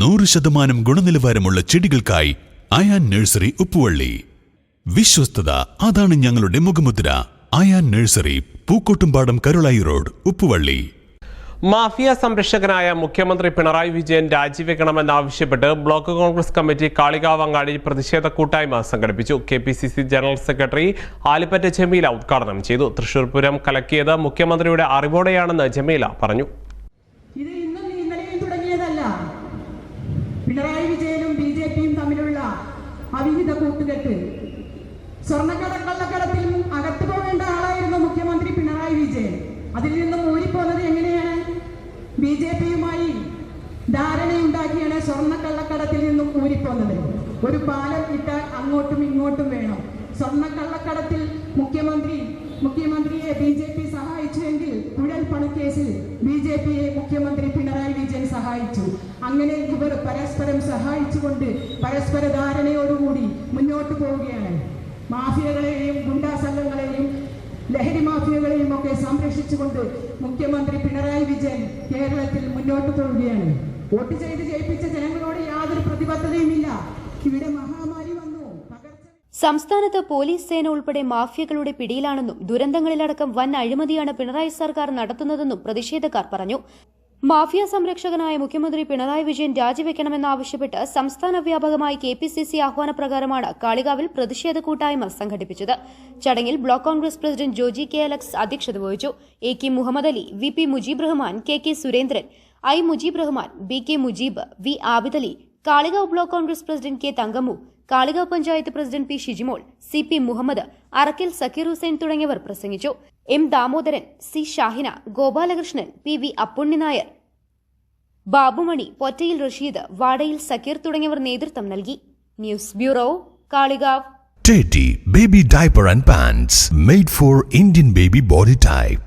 നൂറ് ശതമാനം ഗുണനിലവാരമുള്ള ചെടികൾക്കായി അയാൻ നഴ്സറി ഉപ്പുവള്ളി. വിശ്വസ്തത അതാണ് ഞങ്ങളുടെ മുഖമുദ്ര. Ayan nursery Pookkottumpadam Karulai road Uppuvalli. Mafia സംരക്ഷകനായ മുഖ്യമന്ത്രി പിണറായി വിജയൻ രാജിവെക്കണമെന്നാവശ്യപ്പെട്ട് ബ്ലോക്ക് കോൺഗ്രസ് കമ്മിറ്റി കാളികാവങ്ങാടി പ്രതിഷേധ കൂട്ടായ്മ സംഘടിപ്പിച്ചു. K P C C general secretary Aalippatta Jameela ഉദ്ഘാടനം ചെയ്തു. തൃശൂർ പൂരം കലക്കിയത് മുഖ്യമന്ത്രിയുടെ അറിവോടെയാണെന്ന് ജമീല പറഞ്ഞു. ഇത് ഇന്നലെ ഇന്നലെയും തുടങ്ങിയതല്ല പിണറായി വിജയനും ബി ജെ പിയും തമ്മിലുള്ള അവിഹിത കൂട്ടുകെട്ട്. സ്വർണക്കടക്കള്ളക്കടത്തിൽ അകത്തു പോകേണ്ട ആളായിരുന്നു മുഖ്യമന്ത്രി പിണറായി വിജയൻ. അതിൽ നിന്നും ഊരിപ്പോന്നത് എങ്ങനെയാണ്? ബി ജെ പിയുമായി ധാരണയുണ്ടാക്കിയാണ് സ്വർണക്കള്ളക്കടത്തിൽ നിന്നും ഊരിപ്പോന്നത് ഒരു പാലം ഇട്ടാൽ അങ്ങോട്ടും ഇങ്ങോട്ടും വേണം. സ്വർണക്കള്ളക്കടത്തിൽ മുഖ്യമന്ത്രി മുഖ്യമന്ത്രിയെ ബി ജെ പി സഹായിച്ചുവെങ്കിൽ കുഴൽ പണക്കേസിൽ ബി ജെ പിയെ മുഖ്യമന്ത്രി പിണറായി വിജയൻ സഹായിച്ചു. അങ്ങനെ ഇവർ പരസ്പരം സഹായിച്ചുകൊണ്ട് പരസ്പര ധാരണയോടുകൂടി മുന്നോട്ട് പോവുകയാണ്. മാഫിയകളെയും ഗുണ്ടാസംഘങ്ങളെയും ലഹരി മാഫിയകളെയും ഒക്കെ സംരക്ഷിച്ചുകൊണ്ട് മുഖ്യമന്ത്രി പിണറായി വിജയൻ കേരളത്തിൽ മുന്നോട്ട് പോവുകയാണ്. വോട്ട് ചെയ്ത് ജയിപ്പിച്ച ജനങ്ങളോട് യാതൊരു പ്രതിബദ്ധതയുമില്ല. ഇവിടെ മഹാമാരി വന്നു. സംസ്ഥാനത്ത് പോലീസ് സേന ഉൾപ്പെടെ മാഫിയകളുടെ പിടിയിലാണെന്നും ദുരന്തങ്ങളിലടക്കം വൻ അഴിമതിയാണ് പിണറായി സർക്കാർ നടത്തുന്നതെന്നും പ്രതിഷേധക്കാർ പറഞ്ഞു. മാഫിയ സംരക്ഷകനായ മുഖ്യമന്ത്രി പിണറായി വിജയൻ രാജിവെക്കണമെന്നാവശ്യപ്പെട്ട് സംസ്ഥാന വ്യാപകമായി കെ പി സി സി ആഹ്വാനപ്രകാരമാണ് കാളികാവിൽ പ്രതിഷേധ കൂട്ടായ്മ സംഘടിപ്പിച്ചത്. ചടങ്ങിൽ block Congress president Joji K Alex അധ്യക്ഷത വഹിച്ചു. A K Muhammad Ali V P Mujeeb Rahman K K Surendran I Mujeeb Rahman B K Mujeeb V Abid Ali Kalikavu block Congress president K Thankammu Kalikavu panchayat president P Shijimol C P Muhammad Arakkil Sakkeer Hussain തുടങ്ങിയവർ പ്രസംഗിച്ചു. M Damodaran C Shahina Gopalakrishnan P V Appunni Nair. Babumani Pottayil Rasheed Vadayil Sakkeer തുടങ്ങിയവർ നേതൃത്വം നൽകി. News bureau Kalikavu. Teddy Baby Diaper and Pants for Indian baby body type.